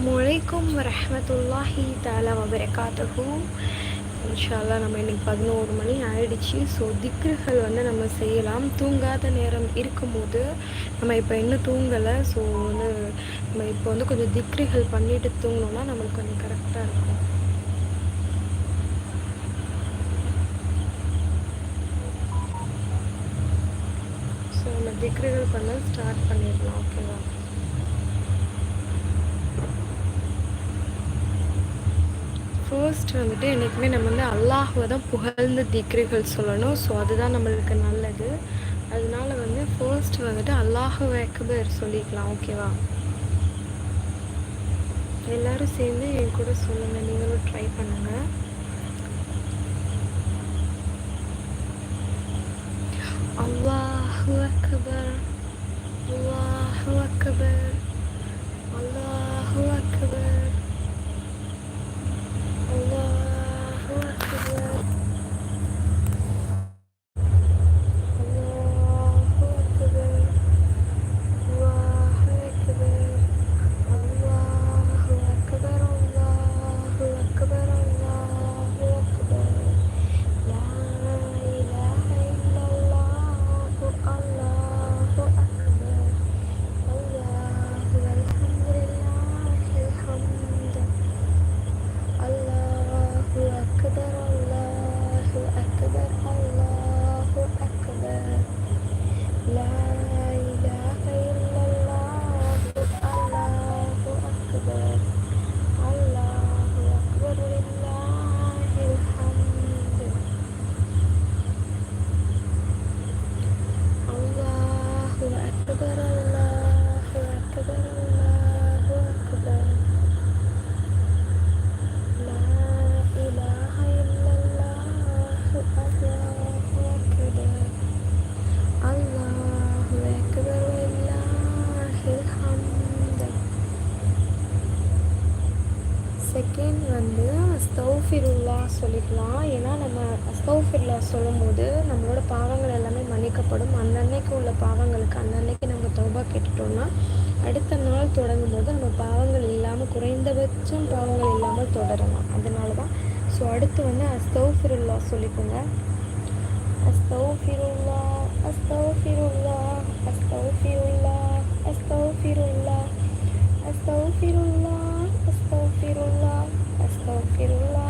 அலாமலைக்கும் அலைக்கும் தாலா வபரகாத்தகு இன்ஷால்லா நம்ம இன்றைக்கி பதினோரு மணி ஆயிடுச்சு. ஸோ திக்ருகள் வந்து நம்ம செய்யலாம். தூங்காத நேரம் இருக்கும்போது நம்ம இப்போ இன்னும் தூங்கலை. ஸோ வந்து நம்ம இப்போ வந்து கொஞ்சம் திக்ருகள் பண்ணிட்டு தூங்கினோம்னா நம்மளுக்கு கொஞ்சம் கரெக்டாக இருக்கும். ஸோ நம்ம திக்ருகள் பண்ண ஸ்டார்ட் பண்ணிடலாம் ஓகே ஃபர்ஸ்ட் வந்துட்டு என்றைக்குமே நம்ம வந்து அல்லாஹுவை தான் புகழ்ந்து திக்ரிகள் சொல்லணும். ஸோ அதுதான் நம்மளுக்கு நல்லது. அதனால வந்து ஃபர்ஸ்ட் வந்துட்டு அல்லாஹு அக்பர் சொல்லிக்கலாம் ஓகேவா எல்லாரும் சேர்ந்து என் கூட சொல்லுங்கள் நீங்களும் ட்ரை பண்ணுங்கள் அல்லாஹு அக்பர் அல்லாஹு அக்பர் அல்லாஹு அக்பர். love. அஸ்தௌஃபிருல்லா சொல்லிக்கலாம். ஏன்னா நம்ம அஸ்தௌஃபிர்லா சொல்லும்போது நம்மளோட பாவங்கள் எல்லாமே மன்னிக்கப்படும். அன்னன்னைக்கு உள்ள பாவங்களுக்கு அன்னன்னைக்கு நம்ம தௌபா கேட்டுட்டோம்னா அடுத்த நாள் தொடங்கும் போது நம்ம பாவங்கள் இல்லாமல் குறைந்தபட்சம் பாவங்கள் இல்லாமல் தொடரலாம். அதனால தான் ஸோ அடுத்து வந்து அஸ்தௌஃபிருல்லா சொல்லிக்கோங்க. அஸ்தௌஃபிருல்லா அஸ்தௌஃபிருல்லா அஸ்தௌஃபிருல்லா அஸ்தௌஃபிருல்லா அஸ்தௌஃபிருல்லா அஸ்தௌஃபிருல்லா أستغفر الله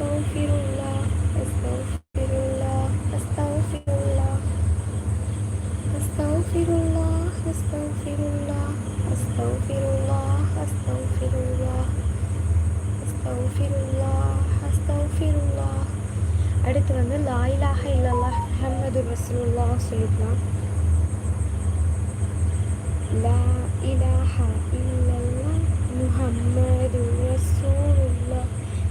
அஸ்தௌஃபிருல்லா அஸ்தௌஃபிருல்லா அஸ்தௌஃபிருல்லா அஸ்தௌஃபிருல்லா அஸ்தௌஃபிருல்லா அஸ்தௌஃபிருல்லா அஸ்தௌஃபிருல்லா அஸ்தௌஃபிருல்லா அஸ்தௌஃபிருல்லா அஸ்தௌஃபிருல்லா அஸ்தௌஃபிருல்லா அஸ்தௌஃபிருல்லா அஸ்தௌஃபிருல்லா அஸ்தௌஃபிருல்லா அஸ்தௌஃபிருல்லா அஸ்தௌஃபிருல்லா அஸ்தௌஃபிருல்லா அஸ்தௌஃபிருல்லா அடுத்து வந்து லாயிலாக இல்லல்லா முஹம்மது ரசூலுல்லா சொல்லிக்கலாம் லா இலாஹ இல்லல்லா முஹம்மது ரசூலுல்லா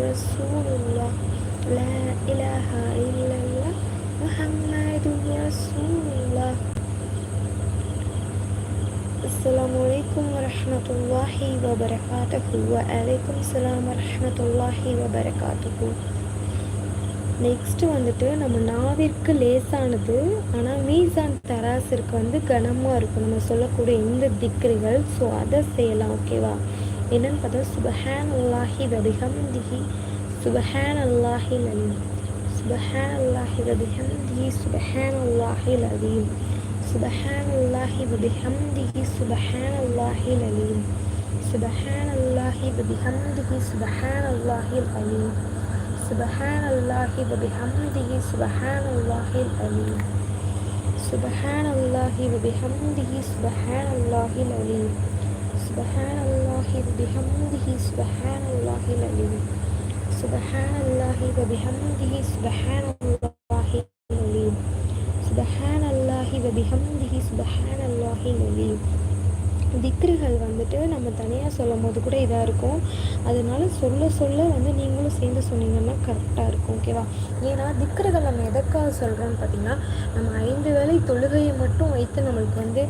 ரசூலுல்லா லா இலாஹ இல்லல்லா முஹம்மது ரசூலுல்லா السلام عليكم ورحمة الله وبركاته وعليكم السلام ورحمة الله وبركاته நெக்ஸ்ட்டு வந்துட்டு நம்ம நாவிற்கு லேசானது ஆனால் மீசான் தராசிற்கு வந்து கனமாக இருக்கும் நம்ம சொல்லக்கூடிய இந்த திக்ரிகள் ஸோ அதை செய்யலாம் ஓகேவா என்னென்னு பார்த்தா சுபஹான் அல்லாஹி வபிஹம்திஹி சுபஹான் அல்லாஹி லலீம் சுபஹான் அல்லாஹி வபிஹம்திஹி சுபஹான் அல்லாஹி லலீம் சுபஹான் அல்லாஹி வபிஹம்திஹி சுபஹான் அல்லாஹி லலீம் சுபஹான் அல்லாஹி வபிஹம்திஹி சுபஹான் அல்லாஹி லலீம் சுபஹான் அல்லாஹி வபிஹம்திஹி சுபஹான் அல்லாஹி லலீம் சுபஹான் அல்லாஹி வபிஹம்திஹி சுபஹான் அல்லாஹி லலீம் سبحان الله وبحمده سبحان الله العليم سبحان الله وبحمده سبحان الله العليم سبحان الله وبحمده سبحان الله العليم திக்ருகள் வந்துட்டு நம்ம தனியாக சொல்லும் போது கூட இதாக இருக்கும். அதனால சொல்ல சொல்ல வந்து நீங்களும் சேர்ந்து சொன்னீங்கன்னா கரெக்டாக இருக்கும் ஓகேவா ஏன்னா திக்ருகள் நம்ம எதற்காக சொல்கிறோன்னு பார்த்தீங்கன்னா நம்ம ஐந்து வேலை தொழுகையை மட்டும் வைத்து நம்மளுக்கு வந்து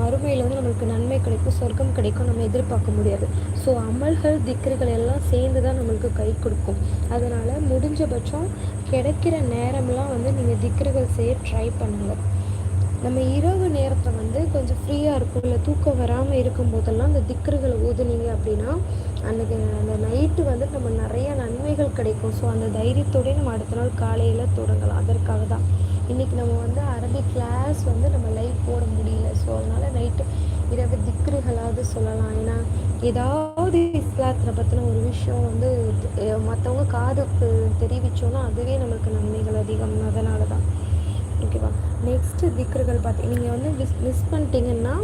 மறுமையில் வந்து நம்மளுக்கு நன்மை கிடைக்கும் சொர்க்கம் கிடைக்கும் நம்ம எதிர்பார்க்க முடியாது. ஸோ அமல்கள் திக்ருகள் எல்லாம் சேர்ந்து தான் நம்மளுக்கு கை கொடுக்கும். அதனால் முடிஞ்ச பட்சம் கிடைக்கிற நேரம்லாம் வந்து நீங்கள் திக்ருகள் செய்ய ட்ரை பண்ணுங்கள் நம்ம இரவு நேரத்தில் வந்து கொஞ்சம் ஃப்ரீயாக இருக்கும் இல்லை தூக்கம் வராமல் இருக்கும் போதெல்லாம் அந்த திக்கர்களை ஊதுனீங்க அப்படின்னா அன்றைக்கி அந்த நைட்டு வந்து நம்ம நிறைய நன்மைகள் கிடைக்கும். ஸோ அந்த தைரியத்தோடய நம்ம அடுத்த நாள் காலையில் தொடங்கலாம். அதற்காக தான் இன்றைக்கி நம்ம வந்து அரபி கிளாஸ் வந்து நம்ம லைவ் போட முடியல. ஸோ அதனால் நைட்டு இரவு திக்ருகளாவது சொல்லலாம். ஏன்னா ஏதாவது இஸ்லாத்தில் பற்றின ஒரு விஷயம் வந்து மற்றவங்க காதுக்கு தெரிவித்தோன்னா அதுவே நம்மளுக்கு நன்மைகள் அதிகம். அதனால தான் ஓகேவா நெக்ஸ்ட்டு திக்ருகள் பார்த்தி நீங்கள் வந்து மிஸ் மிஸ் பண்ணிட்டீங்கன்னா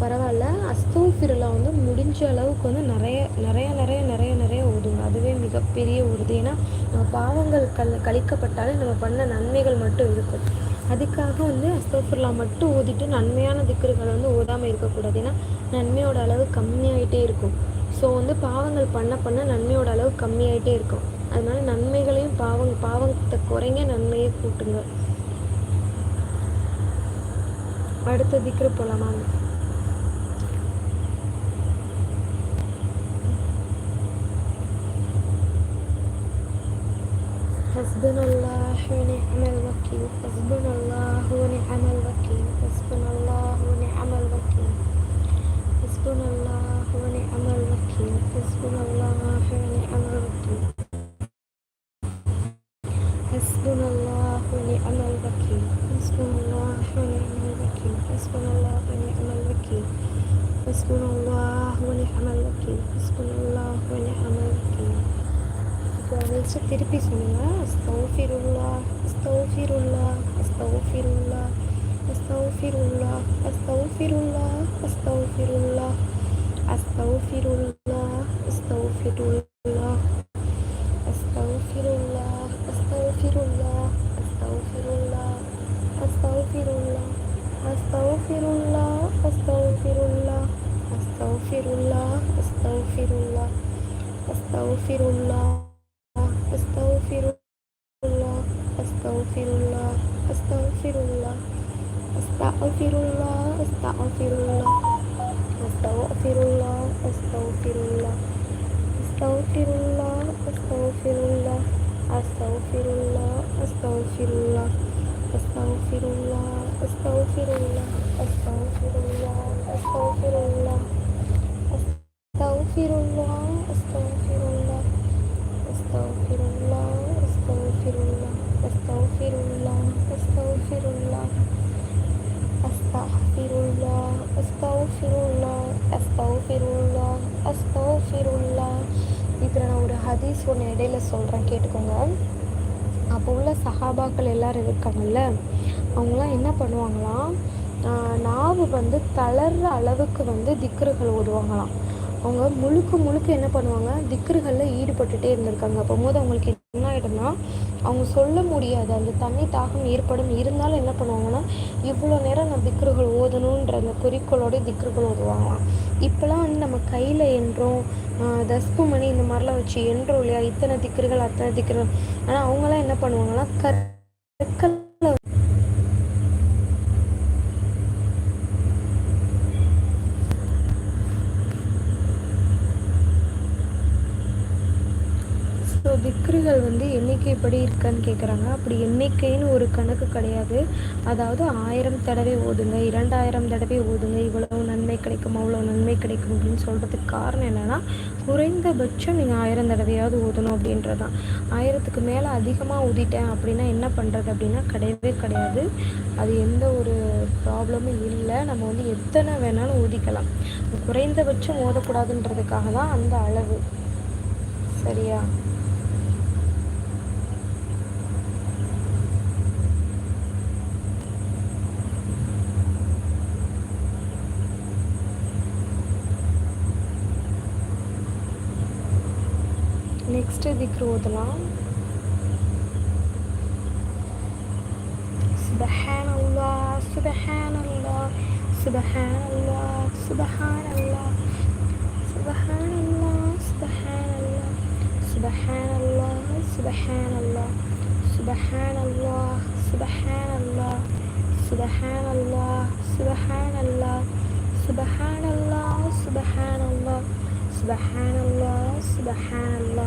பரவாயில்ல அஸ்தோஃபிரில் வந்து முடிஞ்ச அளவுக்கு வந்து நிறைய நிறைய நிறைய நிறைய நிறைய ஓதுங்க அதுவே மிகப்பெரிய உறுதி ஏன்னா நம்ம பாவங்கள் கல் கழிக்கப்பட்டாலே நம்ம பண்ண நன்மைகள் மட்டும் இருக்கும். அதுக்காக வந்து அஸ்தோஃபிர்லா மட்டும் ஓதிட்டு நன்மையான திக்ருகள் வந்து ஓதாமல் இருக்கக்கூடாது. ஏன்னா நன்மையோட அளவு கம்மியாயிட்டே இருக்கும். ஸோ வந்து பாவங்கள் பண்ண பண்ண நன்மையோட அளவு கம்மியாயிட்டே இருக்கும். அதனால நன்மைகளையும் பாவங்க பாவத்தை குறைங்க நன்மையை கூட்டுங்க. அடுத்த திக்ரு போகலாமா حسبنا الله ونعم الوكيل حسبنا الله ونعم الوكيل حسبنا الله ونعم الوكيل حسبنا الله ونعم الوكيل حسبنا الله ونعم الوكيل Hasbunallah wa ni'mal wakil. Hasbunallah wa ni'mal wakil. Jika jadi bismillah, astaghfirullah, astaghfirullah, astaghfirullah, astaghfirullah, astaghfirullah, astaghfirullah, astaghfirullah, astaghfirullah. আস্তাগফিরুল্লাহ அஸ்தௌஃபிருல்லா அஸ்தௌஃபிருல்லா அஸ்தௌஃபிருல்லா இதில் நான் ஒரு ஹதீஸ் ஒன்று இடையில சொல்கிறேன் கேட்டுக்கோங்க. அப்போ உள்ள சஹாபாக்கள் எல்லோரும் இருக்காங்கல்ல அவங்களாம் என்ன பண்ணுவாங்களாம்? நாவு வந்து தளர்ற அளவுக்கு வந்து திக்ருகள் ஓடுவாங்களாம் அவங்க முழுக்க முழுக்க என்ன பண்ணுவாங்க? திக்ருகளில் ஈடுபட்டுட்டே இருந்திருக்காங்க. அப்போது அவங்களுக்கு என்ன ஆகிடும்னா அவங்க சொல்ல முடியாது. அந்த தண்ணி தாகம் ஏற்படும். இருந்தாலும் என்ன பண்ணுவாங்கன்னா இவ்வளோ நேரம் நான் திக்ருகள் ஓதணுன்ற அந்த குறிக்கோளோட திக்ருகள் ஓதுவாங்களாம். இப்போலாம் வந்து நம்ம கையில் என்றோம் தஸ்பு மணி இந்த மாதிரிலாம் வச்சு என்றோம் இல்லையா? இத்தனை திக்ருகள் அத்தனை திக்ருகள் ஆனால் அவங்களாம் என்ன பண்ணுவாங்கன்னா கற்கள் திக்ருகள் வந்து எண்ணிக்கைப்படி இருக்கான்னு கேட்குறாங்க அப்படி எண்ணிக்கைன்னு ஒரு கணக்கு கிடையாது. அதாவது ஆயிரம் தடவை ஓதுங்க இரண்டாயிரம் தடவை ஓதுங்க இவ்வளோ நன்மை கிடைக்கும் அவ்வளோ நன்மை கிடைக்கும் அப்படின்னு சொல்கிறதுக்கு காரணம் என்னென்னா குறைந்தபட்சம் நீங்கள் ஆயிரம் தடவையாவது ஓதணும் அப்படின்றது தான் ஆயிரத்துக்கு மேலே அதிகமாக ஊதிட்டேன் அப்படின்னா என்ன பண்ணுறது அப்படின்னா கிடையவே கிடையாது. அது எந்த ஒரு ப்ராப்ளமும் இல்லை. நம்ம வந்து எத்தனை வேணாலும் ஊதிக்கலாம் குறைந்தபட்சம் ஓதக்கூடாதுன்றதுக்காக தான் அந்த அளவு. சரியா? நெக்ஸ்ட்டு திக்ரு ஓதலாம் சுபஹான் அல்லா சுபஹான் அல்லா சுபஹான் அல்லா சுபஹான் அல்லா சுபஹான் அல்லா சுபஹான் அல்லா சுபஹான் அல்லா சுபஹான் அல்லா சுபஹான் அல்லா சுபஹான் அல்லா சுபஹான் அல்லா சுபஹான் அல்லா சுபஹான் அல்லா சுபஹான் அல்லா சுபஹான் அல்லா சுபஹான் அல்லா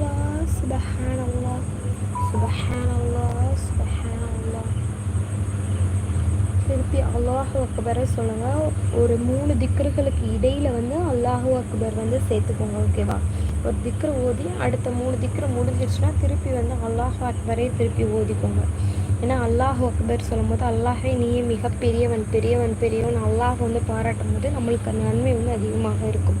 subhanallah subhanallah subhanallah subhanallah. திருப்பி அல்லாஹு அக்பரை சொல்லுங்கள் ஒரு மூணு திக்கர்களுக்கு இடையில் வந்து அல்லாஹு அக்பர் வந்து சேர்த்துக்கோங்க ஓகேவா? ஒரு திக்ரு ஓதி அடுத்த மூணு திக்ரு முடிஞ்சிருச்சுன்னா திருப்பி வந்து அல்லாஹு அக்பரே திருப்பி ஓதிக்கோங்க. ஏன்னா அல்லாஹு அக்பர் சொல்லும்போது அல்லாஹே நீயே மிகப்பெரியவன் பெரியவன் பெரியவன் அல்லாஹ் வந்து பாராட்டும் போது நம்மளுக்கு நன்மை வந்து அதிகமாக இருக்கும்.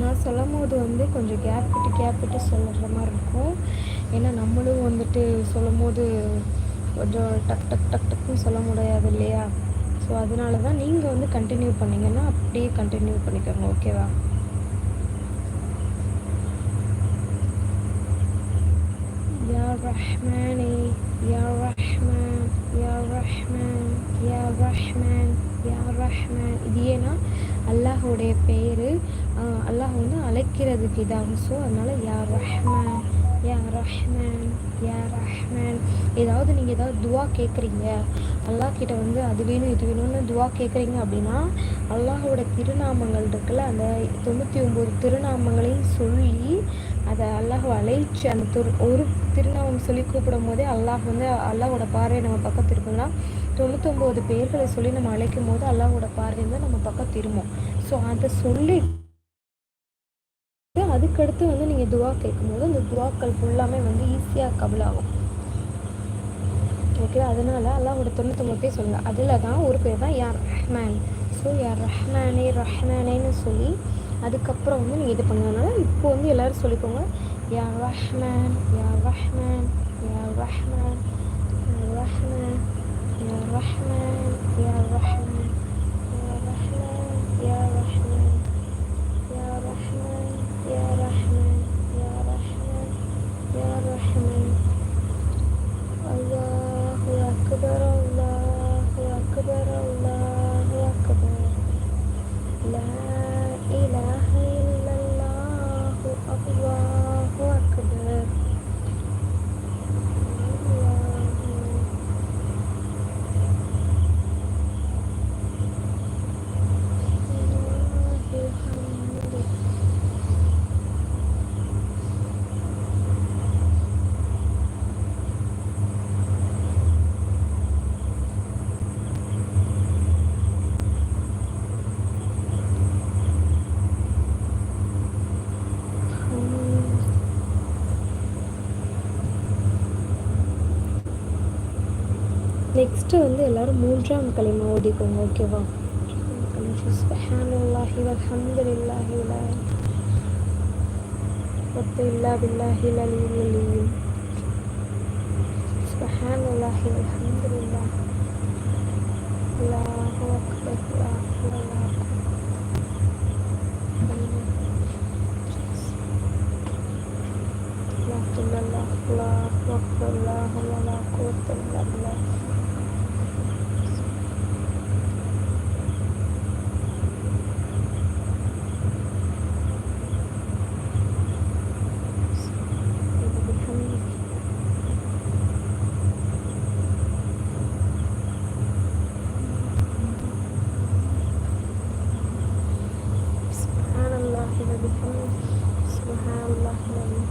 நான் சொல்லும் போது வந்து கொஞ்சம் கேப் விட்டு கேப் விட்டு சொல்லுற மாதிரி இருக்கும். ஏன்னா நம்மளும் வந்துட்டு சொல்லும் போது கொஞ்சம் டக் டக் டக் டக்குன்னு சொல்ல முடியாது இல்லையா? ஸோ அதனால தான் நீங்கள் வந்து கண்டினியூ பண்ணிங்கன்னா அப்படியே கண்டினியூ பண்ணிக்கோங்க ஓகேவா யா ரஹ்மானே. யா ரஹ்மான். இது ஏன்னா அல்லாஹோடைய பெயர் அல்லாஹ் வந்து அழைக்கிறதுக்கு இதாகும் ஸோ அதனால் யா ரஹ்மான் யா ரஹ்மான் யா ரஹ்மான். ஏதாவது நீங்கள் ஏதாவது துவா கேட்குறீங்க அல்லாஹ் கிட்ட வந்து அது வேணும் இது வேணும்னு துவா கேட்குறீங்க அப்படின்னா அல்லாஹோட திருநாமங்கள் இருக்குல்ல அந்த தொண்ணூற்றி ஒம்பது திருநாமங்களையும் சொல்லி அதை அல்லாஹ் அழைச்சி அந்த திரு ஒரு திருநாமம் சொல்லி கூப்பிடும் போதே அல்லாஹ் வந்து அல்லாஹோட பார்வை நம்ம பக்கம் திரும்பினா தொண்ணூத்தொம்பது பேர்களை சொல்லி நம்ம அழைக்கும் போது அல்லாஹோட பார்வை வந்து நம்ம பக்கம் திரும்பும். ஸோ அதை சொல்லி அதுக்கடுத்து வந்து நீங்கள் துவா கேட்கும்போது அந்த துவாக்கள் ஃபுல்லாமே வந்து ஈஸியாக கபலாகும் ஓகே அதனால அல்லாஹோட பேர் சொல்லுங்கள் அதில் தான் ஒரு பேர் தான் யார் ரஹ்மான். ஸோ யார் ரஹ்மானே ரஹ்மானேன்னு சொல்லி அதுக்கப்புறம் வந்து நீங்கள் இது பண்ணதுனால இப்போ வந்து எல்லோரும் சொல்லிக்கோங்க யா ரஹ்மான் யா ரஹ்மான் யா ரஹ்மான் யா ரஹ்மான் யா ரஹ்மான் யா ரஹ்மான் யா ரஹ்மான் யா ரஹ்மான் யா ரஹ்மான் யா ரஹ்மான் யா ரஹ்மான் யா ரஹ்மான் அல்லாஹு அக்பர் நெக்ஸ்ட்டு வந்து எல்லோரும் மூன்றாம் களிமா ஓடிக்கோங்க ஓகேவா சுபஹானல்லாஹி வல்ஹம்துலில்லாஹி லா ஒத்து இல்லா பில்லாஹி லலீம் சுபஹானல்லாஹி வல்ஹம்துலில்லாஹ் அல்லாஹு அக்பர் அல்லாஹு அல்லாஹ் لا حول الله لا حول الله ولا قوة إلا Allah Allah.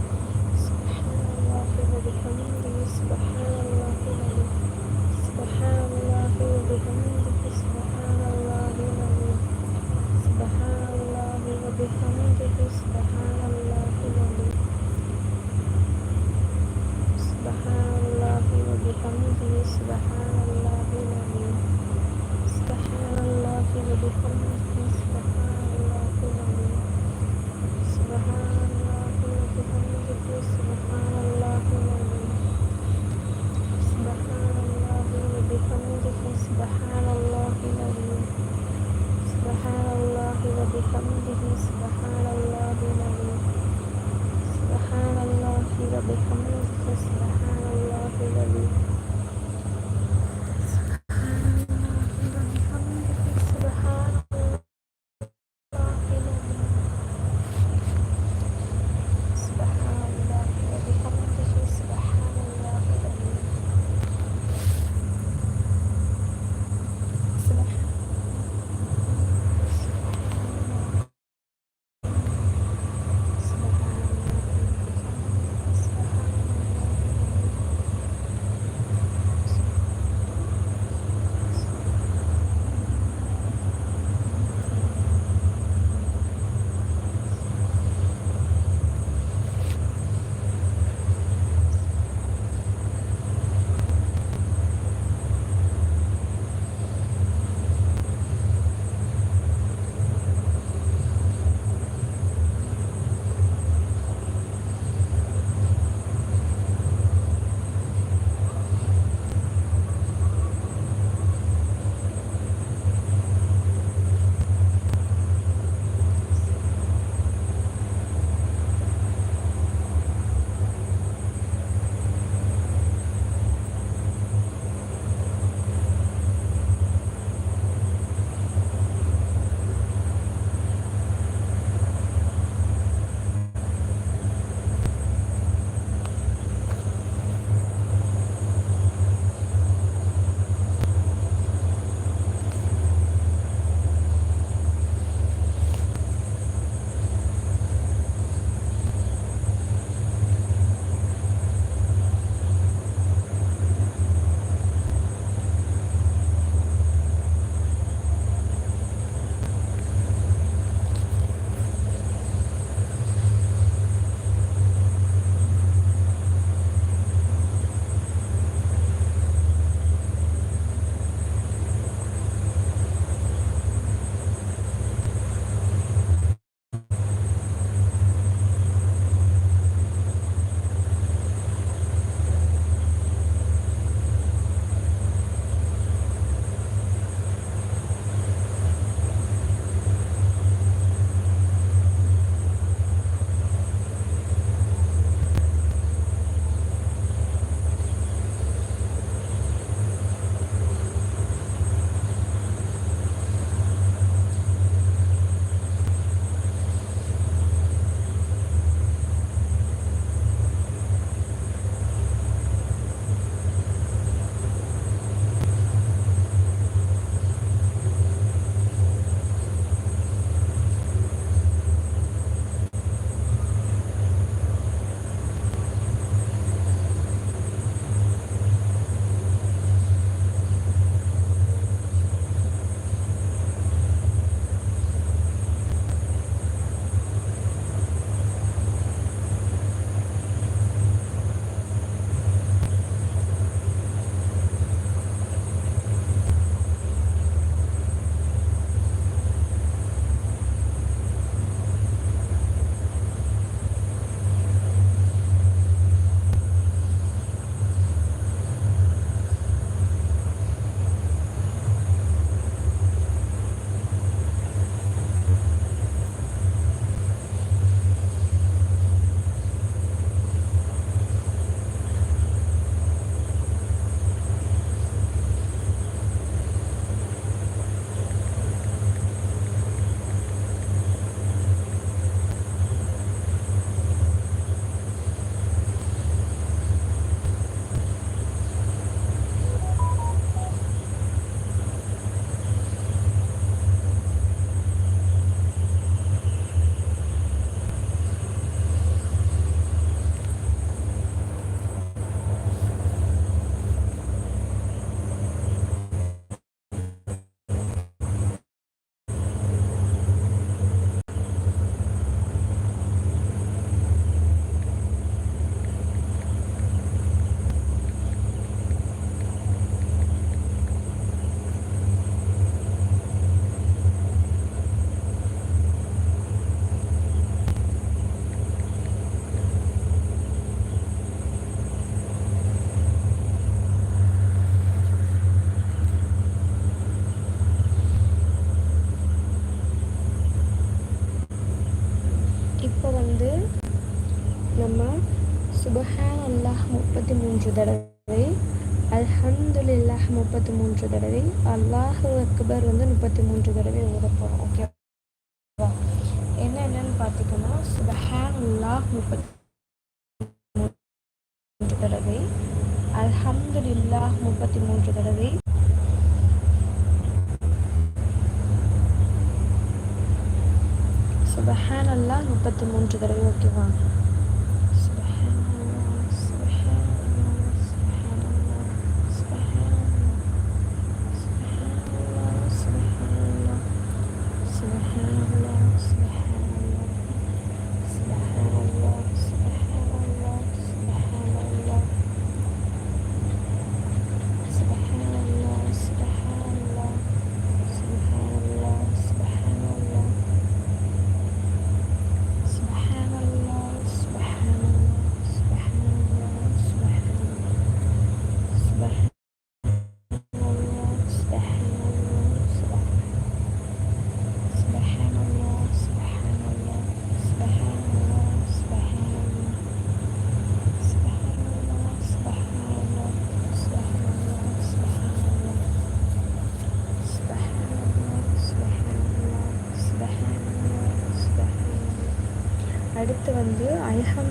முப்பத்தி மூன்று தடவை. அல்லாஹு அக்பர் வந்து முப்பத்தி மூன்று தடவை ஓத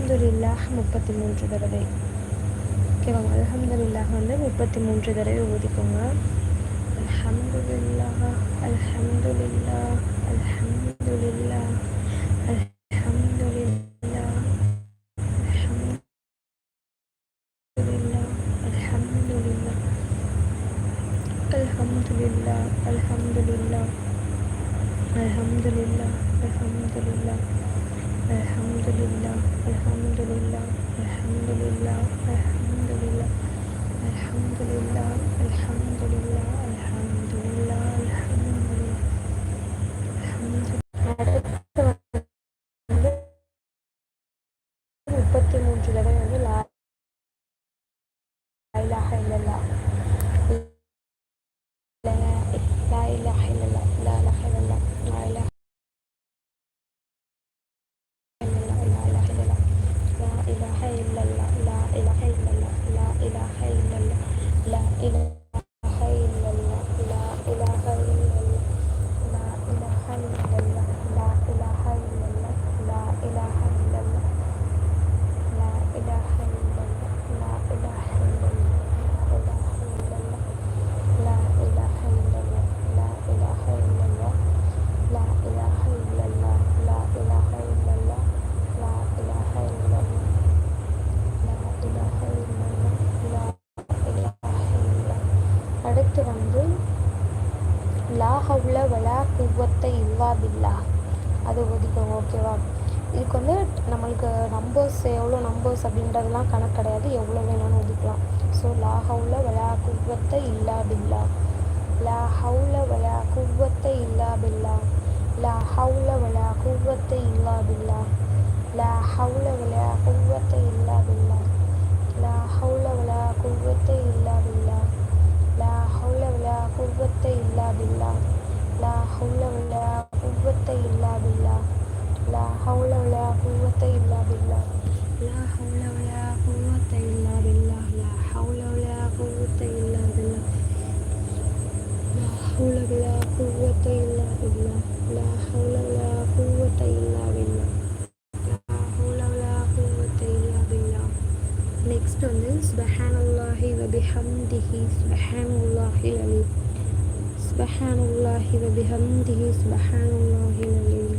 அல்ஹம்துலில்லாஹ் முப்பத்தி மூன்று தடவை. ஓகேவாங்க அல்ஹம்துலில்லாஹ் வந்து முப்பத்தி மூன்று தடவை ஊதிக்கோங்க அலமதுல்லா அலமதுல்லா அலமதுல்லா அப்படின்றதுலாம் அப்படின்றதெல்லாம் கணக்கு கிடையாது. எவ்வளோ வேணாலும் ஒதுக்கலாம். ஸோ லாஹவுல வலா குவத்தை இல்லா பில்லா. லா ஹவுல வலா குவத்தை இல்லா பில்லா. லா ஹவுல வலா குவத்தை இல்லா பில்லா. லா ஹவுல வலா குவத்தை இல்லா பில்லா. லா ஹவுல வலா குவத்தை இல்லா பில்லா. லா ஹவுல வலா குவத்தை இல்லா பில்லா. லா ஹவுல வலா குவத்தை இல்லா பில்லா. லா ஹவுல வலா குவத்தை இல்லா لا حول ولا قوة إلا بالله. لا حول ولا قوة إلا بالله. لا حول ولا قوة إلا بالله. لا حول ولا قوة إلا بالله. لا حول ولا قوة إلا بالله. Next one is سبحان الله وبحمده. سبحان الله العليم سبحان الله وبحمده. سبحان الله العليم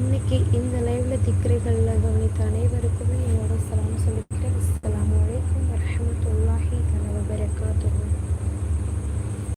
இன்னைக்கு இந்த லைவ்ல திக்கரைகளில்